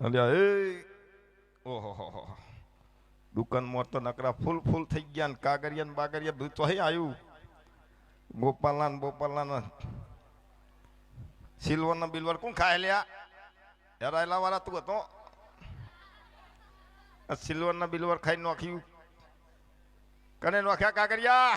અલ્યા એ ઓહો દુકાનમાં તો નકરા ફૂલ ફૂલ થઈ ગયા ને કાગરિયા બાગરિયા બધું તો હે આવ્યું. ગોપાલના ને બોપાલના સિલ્વર ના બિલ્વર કોણ ખાય લ્યા? હેરાયેલા વાળા તું હતો. આ સિલ્વર ના બિલ્વર ખાઈ નાખ્યું. કને નાખ્યા કાગરિયા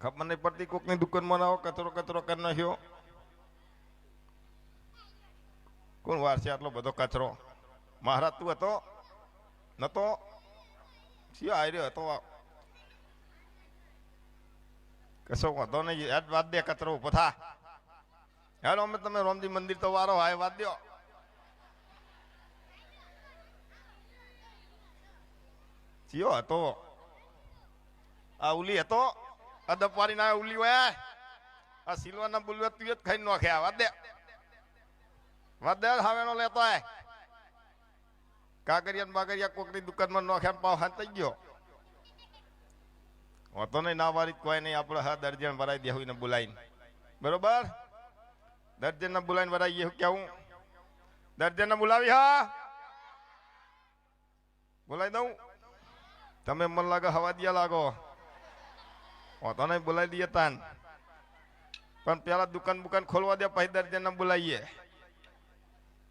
ખબર નહીં પડતી કોકની દુકાનમાં આવો કચરો કચરો કરી નાખ્યો. કોણ વારસે આટલો બધો કચરો? મહારાજ તું હતો? નતો? શિયો આવ્યો હતો. કશો વાંધો નહીં, યાદ વાત દે, કચરો ઊભો થા. હેલો, અમે તમે રોમજી મંદિર તો વારો હાય, વાત દો. ચિયો હતો. આ ઉલી હતો? આ દપવારી ના ઉલી હોય? આ સિલવાના બુલવે તું જ ખાઈ નાખ્યા વાત દે. વાત દે લેતો હે કાગરિયા બાગરિયા કોકની દુકાનમાં નોખ્યા પાવ થઈ ગયો. હોતો નહીં, ના વારી કોઈ નહીં, આપણે હા દર્જન ભરાઈ દેવું ને બોલાવીને. બરોબર? દર્જન ને બોલાવીને ભરાઈએ હું કેવું દર્જન ને બોલાવી, હા? બોલાવી દઉં? તમે મન લાગે હવા દિયા લાગો. હોતો નહીં, બોલાવી દઈએ તાન. પણ પેલા દુકાન બુકાન ખોલવા દે, પછી દર્જનને બોલાવીએ.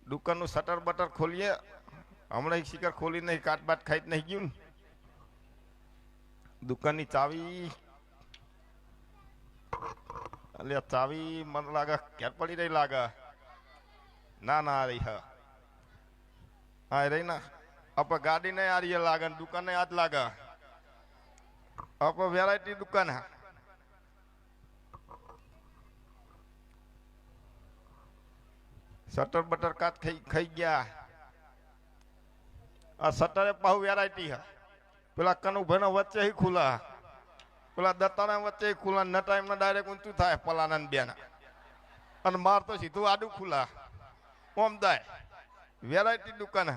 દુકાનનું શટર બટર ખોલીએ. હમણાં એક શિકાર ખોલી નહીં કાટ બાટ ખાઈ નહીં ગયું દુકાનની ચાવી. અલ્યા ચાવી મને લાગે ઘેર પડી રહી લાગે. ના ના રહી હા. હા રહી ના. અપ ગાડી નહીં આ રહી લાગે દુકાન આ આજ લાગે. અપ વેરાયટી દુકાન હા. શટર બટર કાત ખાઈ ખાઈ ગયા. આ શટરે પાહુ વેરાયટી હા પેલા કનુભાઈના વચ્ચે ખુલ્લા. પેલા દત્તાના વચ્ચે ખુલ્લા ન ટાઈમના ડાયરેક્ટ ઊંચું થાય પલાનંદ બેના. અને માર તો સીધું આડું ખુલ્લા. ઓમ દાય. વેરાયટી દુકાન.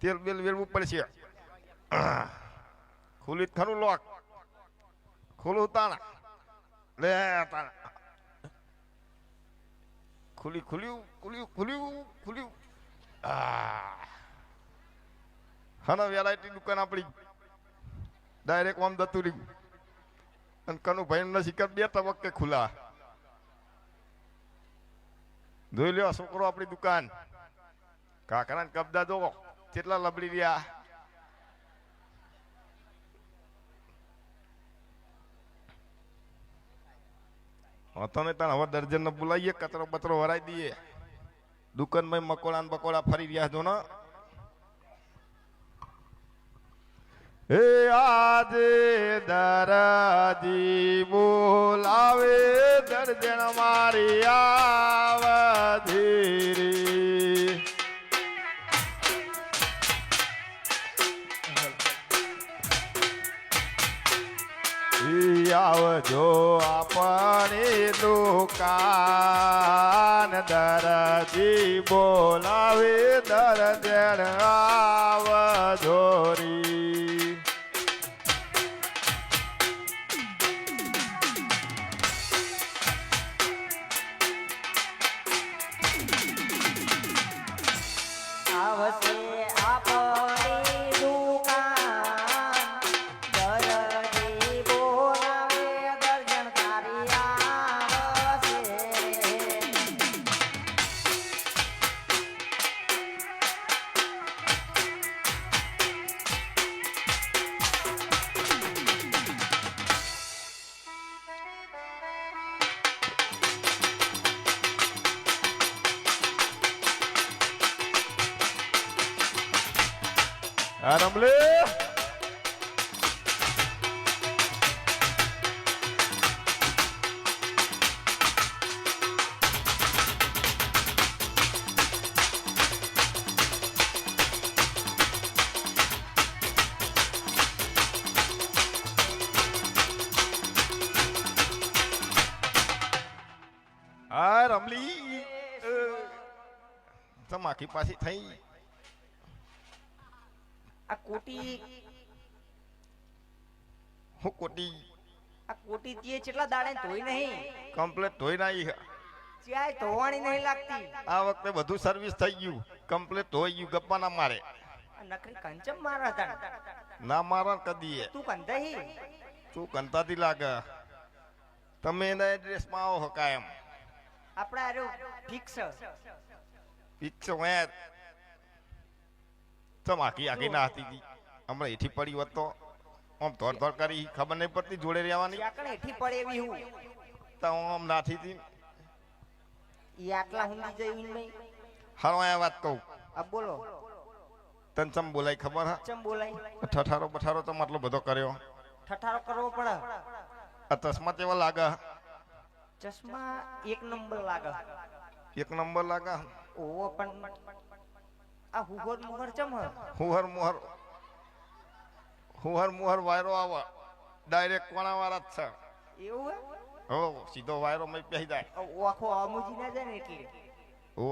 તેલ બેલ વેરવું પડશે. ખુલી ખરું લોક ખુલ્લું તાણા. લે ખુલી ખુલ્યું ખુલ્યું ખુલ્યું ખુલ્યું હા વેરાયટી દુકાન આપણી. ડાયરેક્ટ આમ દતુરી. રહ્યું અને કનુ ભાઈ ના શિકર બે તબક્કે ખુલ્લા. જોઈ લ્યો છોકરો આપણી દુકાન. કાકરા ને કબજા જો કેટલા લબડી રહ્યા. હતો ને તાણ હવે દર્જન ને બોલાવીએ, કચરો બચરો વરાઈ દઈએ. દુકાનમાં મકોડા ને બકોડા ફરી રહ્યા છો ને? હે આજે દરાજી બોલાવે દર્જન મારી આવધીરી દુકાન દરજી બોલાવે આવ આવજોરી તમાકી પાછી થઈ આ કોટી હું કોટી આ કોટી તીએ કેટલા દાડે ધોઈ નહીં કમ્પ્લેટ ધોઈ નાઈ ચાય ધોવાણી નહીં લાગતી આ વખતે બધું સર્વિસ થઈ ગયું. કમ્પ્લીટ ધોઈ ગયું. ગપ્પા ના મારે. નકરી કંચમ મારા હતા ના મારા કદી તું કંધાઈ તું કંતાતી લાગે. તમે એના એડ્રેસમાં આવો હકાયમ આપણા આરો ફિક્સ ઈચ્છો વેર ચમ આખી આખી ના હતી. હમણાં એથી પડી હોત તો આમ ધોર ધોર કરી ખબર નહીં પડતી જોડે રહેવાની. એથી હેઠી પડે એવી હું. તો આમ નાથી હતી. ઈ આટલા હુંદી જઈ નહીં. હાલો આ વાત કહું. આ બોલો. તન ચમ બોલાય ખબર હા? ચમ બોલાય? ઠઠારો બઠારો તો આટલો બધો કર્યો. ઠઠારો કરવો પડે. આ ચશ્મા કેવા લાગે? ચશ્મા એક નંબર લાગે. એક નંબર લાગે? ઓવો પણ આ હુહર મુહર ચમ હ? હુહર મુહર હુહર મુહર વાયરો આવે. ડાયરેક્ટ કોણા વાળા જ છે. એવું હે? સીધો વાયરો મય પહેરી જાય. આ આખો આમુજી ના જાય ને એટલે? ઓ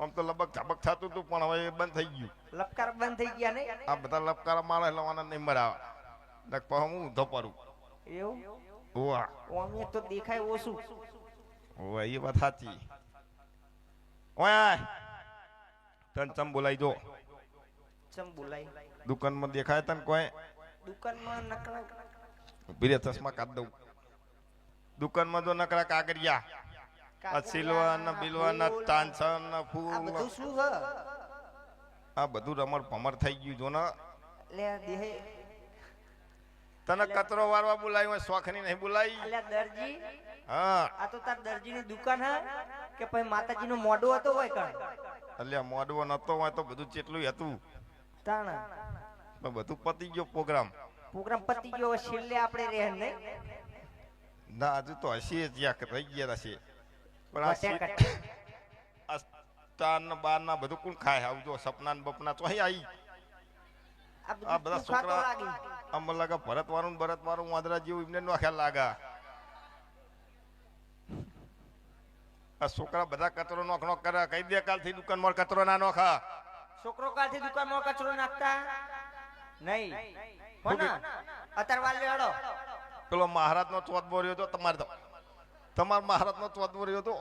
આમ તો લબક ઝબક થતું હતું પણ હવે બંધ થઈ ગયું. લપકાર બંધ થઈ ગયા ને આ બધા લપકારા મારે લવાના નહીં મરાવે પછી હું ઊંધો પડું. એવું? હોવા ઓમે તો દેખાય ઓછું. હોવા એ વાત સાચી. ઓય તને ચમ બોલાઈ જો. ચમ દુકાનમાં દેખાય તને કોઈ? દુકાનમાં નકરા પીરે ચશ્મા કાઢ દઉં. દુકાનમાં જો નકરા કાગરિયા આ સિલવા ને બિલવા ને તાનસર ને આ ફૂલ બધું શું આ બધું રમર ભમર થઈ ગયું જો ને. લે દેહે. તને કચરો વારવા બોલાવી હોય શોખની નહીં બોલાવી અલ્યા દરજી. હા. આ તો તાર દરજીની દુકાન હે. કે પછી નું મોઢું હતો હોય કણ? એટલે મોડવો નતો હોય તો બધું ચેટલું હતું? તાણ. પણ બધું પતી ગયો પ્રોગ્રામ. પ્રોગ્રામ પતી ગયો છેલ્લે આપણે રહે નહીં? ના હજુ તો હશે જ યાક રહી ગયા હશે પણ આ વટ્યા શીત- કટ્યા. આ સ્ટાર ને બાર ના બધું કોણ ખાય? આવજો સપના ને બપના તો અહીં આવી આ બધા છોકરા લાગી. અમને લાગે ભરત વાળું ભરત વાળું વાંદરા જેવું એમને નો ખ્યાલ લાગે. આ છોકરા બધા કચરો નોખનો નોખ કરે. કઈ દે કાલથી દુકાનમાં કચરો ના નોખા? છોકરો કાલથી દુકાનમાં કચરો નાખતા? નહીં. હોના અત્યારે વાલ પેલો મહારાજ નો ચોથ બોર્યો હતો તમારે તો. તમાર મહારાજ નો ચોથ બોર્યો હતો.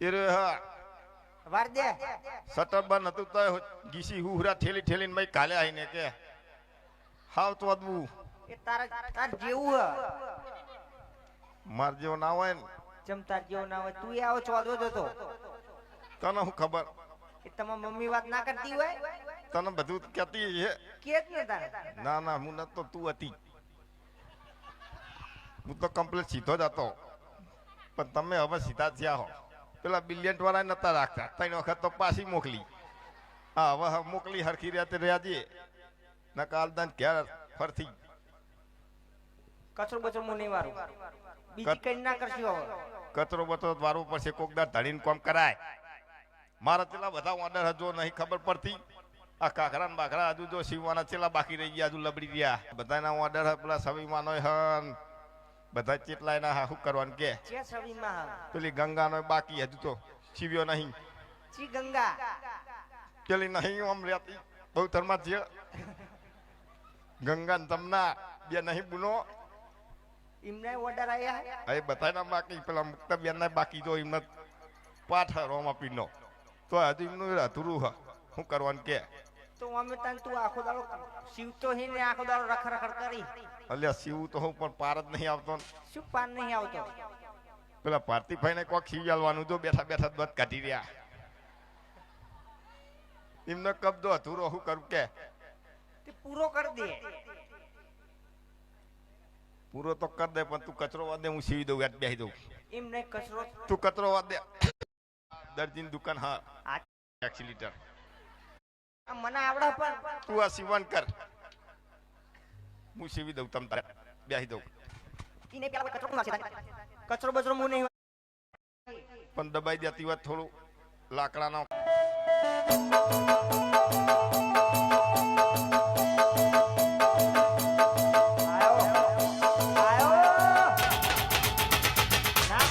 એ રે હા. વાર દે. સટર બંધ હતું તો ગીસી હુહરા ઠેલી ઠેલીને મય કાલે આવીને કે હાવ ચોદવું એ તારા તાર જેવું હ. માર જેવો ના હોય ને. જેમ જેવો ના હોય તું આવો ચોદવો જ હતો તને હું ખબર? એ તમારી મમ્મી વાત ના કરતી હોય? તને બધું કહેતી છે કે જ ને તારે? ના ના હું નતો તું હતી. હું તો કમ્પ્લીટ સીધો જ હતો. પણ તમે હવે સીધા થયા હો. પેલા બિલિયન વાળા નતા રાખતા. ત્રણ વખત તો પાછી મોકલી. હા હવે હવે મોકલી હરખી રીતે રહ્યા જઈએ. ના કાલદાન ઘેર ફરથી. કચરો બચરો હું નહીં વારું. બીજી કઈ ના કરશું કચરો બચરો વારવો પડશે કોકદાર ધડીને કોમ કરાય. મારા ચેલા બધા ઓર્ડર હજુ નહીં ખબર પડતી. આ કાકરા ને બાકરા હજુ જો સીવવાના ચેલા બાકી રહી ગયા હજુ લબડી ગયા બધાના ઓર્ડર પેલા સવીમાનો હન. બધા ચેટલા એના હા શું કરવાનું કે? પેલી ગંગાનો બાકી હજુ તો સીવ્યો નહીં. ચી ગંગા. પેલી નહીં આમ રહેતી બહુ ધર્મા છે ગંગા ને તમના બે નહીં બુનો. એમને ઓર્ડર આયા? હવે બધાના બાકી પેલા મુક્ત બેન બાકી જો એમને પાઠ રોમા પીનો. તો હજુ એમનું અધૂરું હ. શું કરવાનું કે? તો અમે તને તું આખો દાડો શિવતો હી ને આખો દાડો રખડ રખડ કરી. અલ્યા શિવ તો હું પણ પાર જ નહીં આવતો. શું પાર નહીં આવતો? પેલા ભારતીભાઈ ને કોક સીવી આલવાનું જો બેઠા બેઠા દત કાઢી રહ્યા. એમનો કબજો અધૂરો શું કરું કે? તે પૂરો કરી દે. પૂરો તો કર દે પણ તું કચરો વાદ દે હું સીવી દઉં યાદ બેસી દઉં. એમ નહીં કચરો તું કચરો વાદ દે. દર્જીની દુકાન હા. આ એકસી લીટર. મને આવડે પણ. તું આ સીવણ કર. હું સીવી દઉં તમ તારે. બેસી દઉં. ઈને પેલા કચરો નાખશે કચરો બચરો હું નહીં પણ દબાઈ દેતી વાત થોડું લાકડાનો.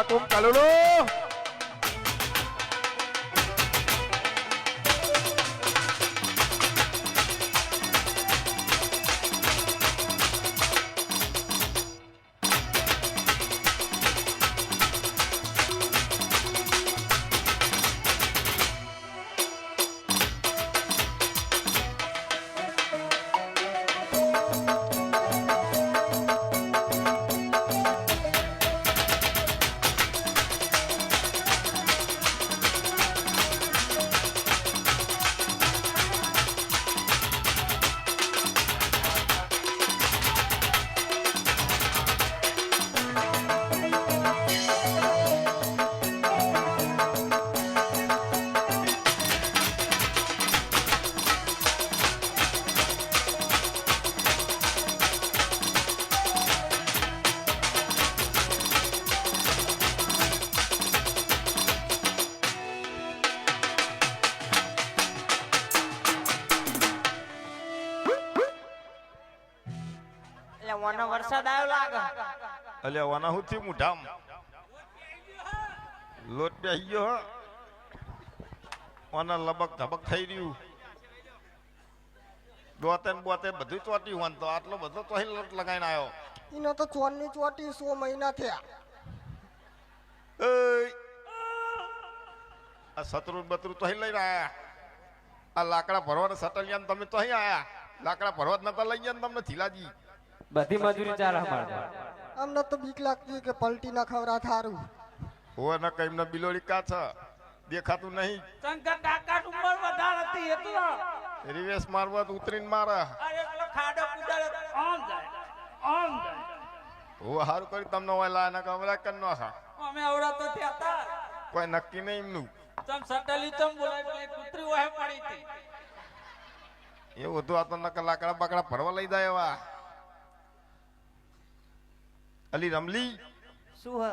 નાખો વનો વરસાદ આવ્યો લાગે. અલ્યા વાના હું થી મુઠામ લોટ બેસી ગયો હ. વાના લબક ધબક થઈ રહ્યું. દોતે બોતે બધું ચોટી હોન તો આટલો બધો તો લોટ લગાઈને આવ્યો. એનો તો ચોરની ચોટી સો મહિના થયા! આ સતરું બતરું તો લઈને આયા. આ લાકડા ભરવાના સટલિયાન તમે તો અહીં આયા. લાકડા ભરવા જ નતા લઈ ગયા ને તમને થીલાજી બધી મજૂરી ચાર અમારે અમને તો બીક લાગતી કે પલટી ના ખવરા થારું. હોવે ન કઈ એમને બિલોડી કા દેખાતું નહીં. શંકર કાકા ઉંમર વધારે હતી એટલો રિવેશ મારવા તો ઉતરીને મારા. અરે એટલો ખાડો કુદાડે આમ જાય આમ જાય. હું સારું કરી તમને હોય લાય ના કમરા કર નો ખા અમે આવડા તો ત્યાં હતા કોઈ નક્કી નહીં એમનું. તમ સટલી તમ બોલાય પેલી કૂતરી ઓહે પડી હતી. એવું હતું આ તો નકર લાકડા બાકડા ભરવા લઈ જાય એવા. અલી રમલી શું હ